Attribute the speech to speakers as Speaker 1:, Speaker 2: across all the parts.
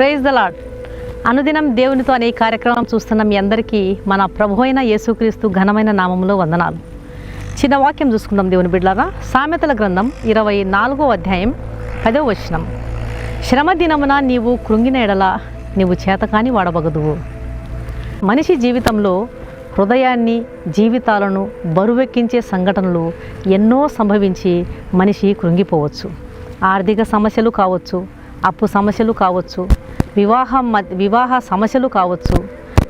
Speaker 1: Praise the lord అనుదినం దేవునితో అనే కార్యక్రమం చూస్తున్న మీ అందరికీ మన ప్రభు అయిన యేసుక్రీస్తు ఘనమైన నామంలో వందనాలు. చిన్న వాక్యం చూసుకుందాం దేవుని బిడ్డలారా. సామెతల గ్రంథం ఇరవై నాలుగో అధ్యాయం పదో వచనం. శ్రమ దినమున నీవు కృంగిన ఎడల నీవు చేతకాని వాడబగదువు. మనిషి జీవితంలో హృదయాన్ని జీవితాలను బరువెక్కించే సంఘటనలు ఎన్నో సంభవించి మనిషి కృంగిపోవచ్చు. ఆర్థిక సమస్యలు కావచ్చు అప్పు సమస్యలు కావచ్చు వివాహం వివాహ సమస్యలు కావచ్చు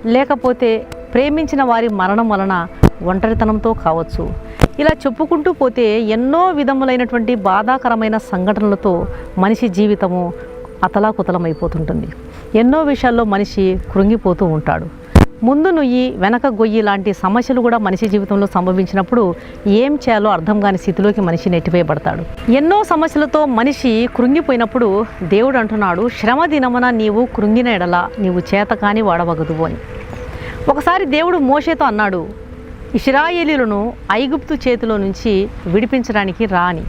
Speaker 1: లేకపోతే ప్రేమించిన వారి మరణం వలన ఒంటరితనంతో కావచ్చు. ఇలా చెప్పుకుంటూ పోతే ఎన్నో విధములైనటువంటి బాధాకరమైన సంఘటనలతో మనిషి జీవితము అతలాకుతలమైపోతుంటుంది. ఎన్నో విషయాల్లో మనిషి కృంగిపోతూ ఉంటాడు. ముందు నుయ్యి వెనక గొయ్యి లాంటి సమస్యలు కూడా మనిషి జీవితంలో సంభవించినప్పుడు ఏం చేయాలో అర్థం కాని స్థితిలోకి మనిషి నెట్టివేయబడతాడు. ఎన్నో సమస్యలతో మనిషి కృంగిపోయినప్పుడు దేవుడు అంటున్నాడు శ్రమ దినమున నీవు కృంగిన ఎడల నీవు చేత కానీ వాడవగదు అని. ఒకసారి దేవుడు మోషేతో అన్నాడు ఇస్రాయేలీలను ఐగుప్తు చేతిలో నుంచి విడిపించడానికి రాని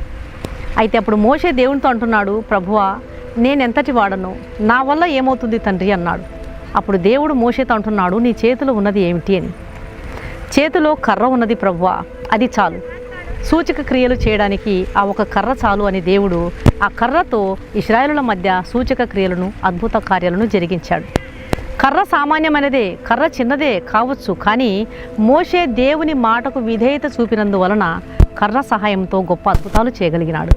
Speaker 1: అయితే అప్పుడు మోషే దేవునితో అంటున్నాడు ప్రభువా నేనెంతటి వాడను? నా వల్ల ఏమవుతుంది తండ్రి? అన్నాడు. అప్పుడు దేవుడు మోషేతో అంటున్నాడు నీ చేతిలో ఉన్నది ఏమిటి? అని. చేతిలో కర్ర ఉన్నది ప్రవ్వా అది చాలు. సూచక క్రియలు చేయడానికి ఆ ఒక కర్ర చాలు అని దేవుడు ఆ కర్రతో ఇస్రాయలుల మధ్య సూచక క్రియలను అద్భుత కార్యాలను జరిగించాడు. కర్ర సామాన్యమైనదే కర్ర చిన్నదే కావచ్చు కానీ మోషే దేవుని మాటకు విధేయత చూపినందువలన కర్ర సహాయంతో గొప్ప అద్భుతాలు చేయగలిగినాడు.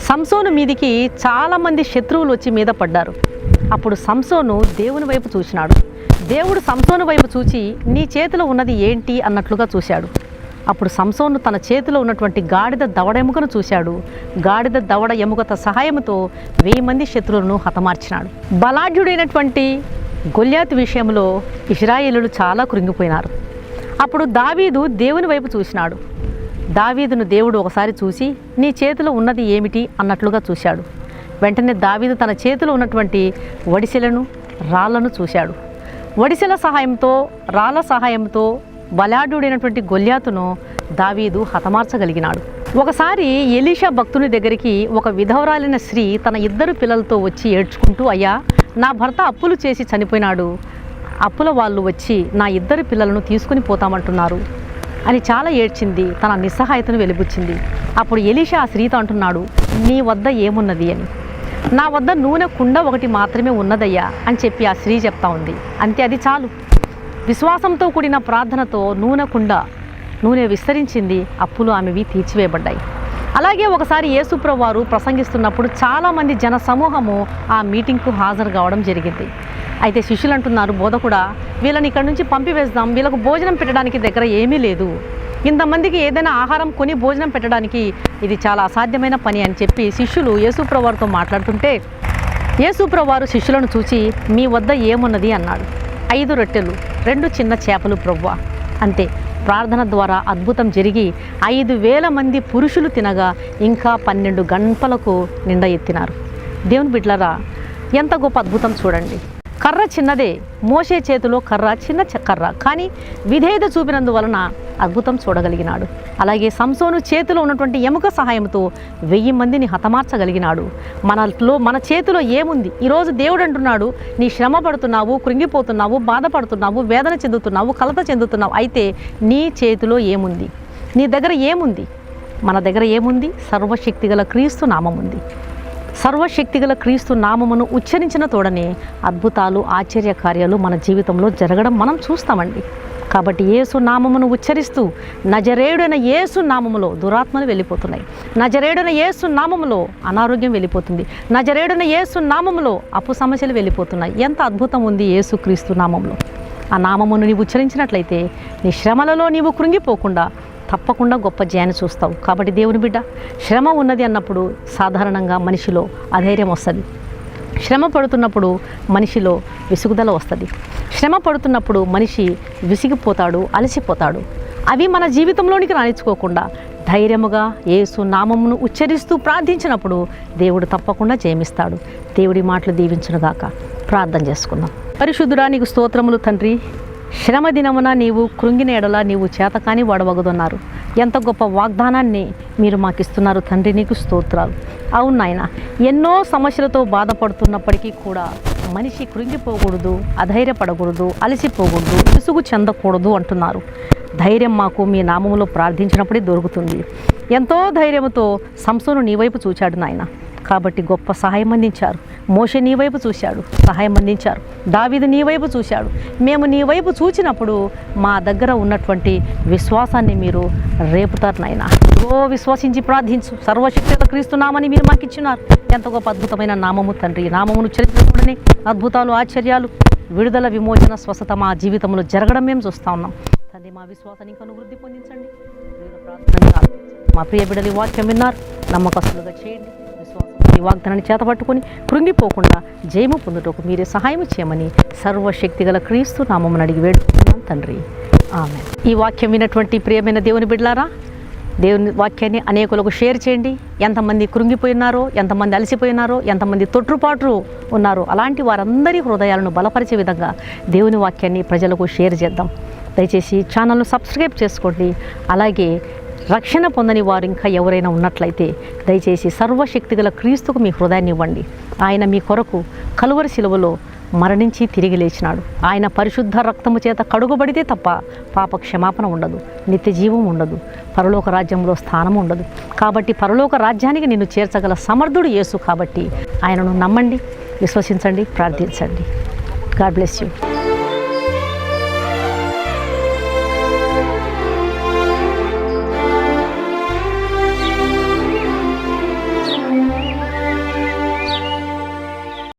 Speaker 1: సంసోను మీదికి చాలామంది శత్రువులు వచ్చి మీద పడ్డారు. అప్పుడు సంసోను దేవుని వైపు చూసినాడు. దేవుడు సంసోను వైపు చూచి నీ చేతిలో ఉన్నది ఏంటి? అన్నట్లుగా చూశాడు. అప్పుడు సంసోను తన చేతిలో ఉన్నటువంటి గాడిద దవడ ఎముకను చూశాడు. గాడిద దవడ ఎముకత సహాయంతో వెయ్యి మంది శత్రువులను హతమార్చినాడు. బలాఢ్యుడైనటువంటి గొల్యాత్ విషయంలో ఇస్రాయేలులు చాలా కృంగిపోయినారు. అప్పుడు దావీదు దేవుని వైపు చూసినాడు. దావీదును దేవుడు ఒకసారి చూసి నీ చేతిలో ఉన్నది ఏమిటి? అన్నట్లుగా చూశాడు. వెంటనే దావీదు తన చేతిలో ఉన్నటువంటి వడిసెలను రాళ్ళను చూశాడు. వడిసెల సహాయంతో రాళ్ళ సహాయంతో బలాఢ్యుడైనటువంటి గొల్యాతును దావీదు హతమార్చగలిగినాడు. ఒకసారి ఎలీషా భక్తుని దగ్గరికి ఒక విధవరాలైన స్త్రీ తన ఇద్దరు పిల్లలతో వచ్చి ఏడ్చుకుంటూ అయ్యా నా భర్త అప్పులు చేసి చనిపోయినాడు. అప్పుల వాళ్ళు వచ్చి నా ఇద్దరు పిల్లలను తీసుకుని పోతామంటున్నారు అని చాలా ఏడ్చింది తన నిస్సహాయతను వెలిబుచ్చింది. అప్పుడు ఎలీషా ఆ స్త్రీతో అంటున్నాడు నీ వద్ద ఏమున్నది అని. నా వద్ద నూనె కుండ ఒకటి మాత్రమే ఉన్నదయ్యా అని చెప్పి ఆ స్త్రీ చెప్తా ఉంది. అంతే అది చాలు. విశ్వాసంతో కూడిన ప్రార్థనతో నూనె కుండ నూనె విస్తరించింది. అప్పులు ఆమెవి తీర్చివేయబడ్డాయి. అలాగే ఒకసారి యేసుప్రభు వారు ప్రసంగిస్తున్నప్పుడు చాలామంది జన సమూహము ఆ మీటింగ్కు హాజరు కావడం జరిగింది. అయితే శిష్యులు అంటున్నారు బోధకుడా వీళ్ళని ఇక్కడ నుంచి పంపివేద్దాం. వీళ్ళకు భోజనం పెట్టడానికి దగ్గర ఏమీ లేదు. ఇంతమందికి ఏదైనా ఆహారం కొని భోజనం పెట్టడానికి ఇది చాలా అసాధ్యమైన పని అని చెప్పి శిష్యులు యేసుప్రవారితో మాట్లాడుతుంటే యేసుప్రవారు శిష్యులను చూచి మీ వద్ద ఏమున్నది? అన్నాడు. ఐదు రొట్టెలు రెండు చిన్న చేపలు ప్రవ్వ. అంతే ప్రార్థన ద్వారా అద్భుతం జరిగి ఐదు వేల మంది పురుషులు తినగా ఇంకా పన్నెండు గంటలకు నిండా ఎత్తినారు. దేవుని బిడ్లరా ఎంత గొప్ప అద్భుతం చూడండి. కర్ర చిన్నదే మోసే చేతిలో కర్ర చిన్న కర్ర. కానీ విధేయత చూపినందువలన అద్భుతం చూడగలిగినాడు. అలాగే సంసోను చేతిలో ఉన్నటువంటి ఎముక సహాయంతో వెయ్యి మందిని హతమార్చగలిగినాడు. మనలో మన చేతిలో ఏముంది? ఈరోజు దేవుడు అంటున్నాడు నీ శ్రమ పడుతున్నావు కృంగిపోతున్నావు బాధపడుతున్నావు వేదన చెందుతున్నావు కలత చెందుతున్నావు. అయితే నీ చేతిలో ఏముంది? నీ దగ్గర ఏముంది? మన దగ్గర ఏముంది? సర్వశక్తి గల క్రీస్తు నామం ఉంది సర్వశక్తిగల క్రీస్తు నామమును ఉచ్చరించిన తోడనే అద్భుతాలు ఆశ్చర్య కార్యాలు మన జీవితంలో జరగడం మనం చూస్తామండి. కాబట్టి యేసు నామమును ఉచ్చరిస్తూ నజరేయుడైన యేసు నామములో దురాత్మలు వెళ్ళిపోతున్నాయి. నజరేయుడైన యేసు నామములో అనారోగ్యం వెళ్ళిపోతుంది. నజరేయుడైన యేసు నామములో అప్పు సమస్యలు వెళ్ళిపోతున్నాయి. ఎంత అద్భుతం ఉంది యేసు క్రీస్తు నామంలో ఆ నామమును నీవు ఉచ్చరించినట్లయితే నీ శ్రమలలో నీవు కృంగిపోకుండా తప్పకుండా గొప్ప జయాన్ని చూస్తావు. కాబట్టి దేవుని బిడ్డ శ్రమ ఉన్నది అన్నప్పుడు సాధారణంగా మనిషిలో అధైర్యం వస్తుంది. శ్రమ పడుతున్నప్పుడు మనిషిలో విసుగుదల వస్తుంది. శ్రమ పడుతున్నప్పుడు మనిషి విసిగిపోతాడు అలసిపోతాడు. అవి మన జీవితంలోనికి రాణించుకోకుండా ధైర్యముగా యేసు నామమును ఉచ్చరిస్తూ ప్రార్థించినప్పుడు దేవుడు తప్పకుండా జయమిస్తాడు. దేవుడి మాటలు దీవించునుగాక. ప్రార్థన చేసుకుందాం. పరిశుద్ధుడా నీకు స్తోత్రములు తండ్రి. శ్రమ దినమున నీవు కృంగిన నీవు చేతకాని వాడవగదన్నారు. ఎంత గొప్ప వాగ్దానాన్ని మీరు మాకు ఇస్తున్నారు తండ్రి నీకు స్తోత్రాలు. అవును నాయన ఎన్నో సమస్యలతో బాధపడుతున్నప్పటికీ కూడా మనిషి కృంగిపోకూడదు అధైర్యపడకూడదు అలసిపోకూడదు విసుగు చెందకూడదు అంటున్నారు. ధైర్యం మాకు మీ నామములో ప్రార్థించినప్పుడే దొరుకుతుంది. ఎంతో ధైర్యంతో సంసోను నీ వైపు చూచాడు నాయన. కాబట్టి గొప్ప సహాయం అందించారు. మోష నీ వైపు చూశాడు సహాయం అందించారు. దావిద నీ వైపు చూశాడు. మేము నీ వైపు చూచినప్పుడు మా దగ్గర ఉన్నటువంటి విశ్వాసాన్ని మీరు రేపుతారు నాయన ఓ విశ్వసించి ప్రార్థించు. సర్వశక్తుల క్రీస్తున్నామని మీరు మాకు ఇచ్చినారు ఎంత గొప్ప అద్భుతమైన నామము తండ్రి. నామమును నామమును చరిత్రలోనే అద్భుతాలు ఆశ్చర్యాలు విడుదల విమోచన స్వస్థత మా జీవితంలో జరగడం మేము చూస్తా ఉన్నాం. తండ్రి మా విశ్వాసాన్ని ఇంకా వృద్ధి పొందించండి. మా ప్రియ బిడ్డలు వాక్యం విన్నారు. నమ్మకస్తులుగా చేయండి. విశ్వాసం ఈ వాగ్దానాన్ని చేతపట్టుకొని కృంగిపోకుండా జయము పొందుటకు మీరే సహాయం చేయమని సర్వశక్తి గల క్రీస్తు నామమును అడిగి వేడుకుంటున్నాం తండ్రి. ఆమె ఈ వాక్యం విన్నటువంటి ప్రియమైన దేవుని బిడ్డలారా దేవుని వాక్యాన్ని అనేకులకు షేర్ చేయండి. ఎంతమంది కృంగిపోయినారో ఎంతమంది అలసిపోయినారో ఎంతమంది తొట్టుపాటు ఉన్నారో అలాంటి వారందరి హృదయాలను బలపరిచే విధంగా దేవుని వాక్యాన్ని ప్రజలకు షేర్ చేద్దాం. దయచేసి ఛానల్ను సబ్స్క్రైబ్ చేసుకోండి. అలాగే రక్షణ పొందని వారు ఇంకా ఎవరైనా ఉన్నట్లయితే దయచేసి సర్వశక్తి గల క్రీస్తుకు మీ హృదయాన్ని ఇవ్వండి. ఆయన మీ కొరకు కలువరి శిలువలో మరణించి తిరిగి లేచినాడు. ఆయన పరిశుద్ధ రక్తము చేత కడుగుబడితే తప్ప పాప క్షమాపణ ఉండదు నిత్య జీవం ఉండదు పరలోక రాజ్యంలో స్థానం ఉండదు. కాబట్టి పరలోక రాజ్యానికి నిన్ను చేర్చగల సమర్థుడు యేసు కాబట్టి ఆయనను నమ్మండి విశ్వసించండి ప్రార్థించండి. God bless you.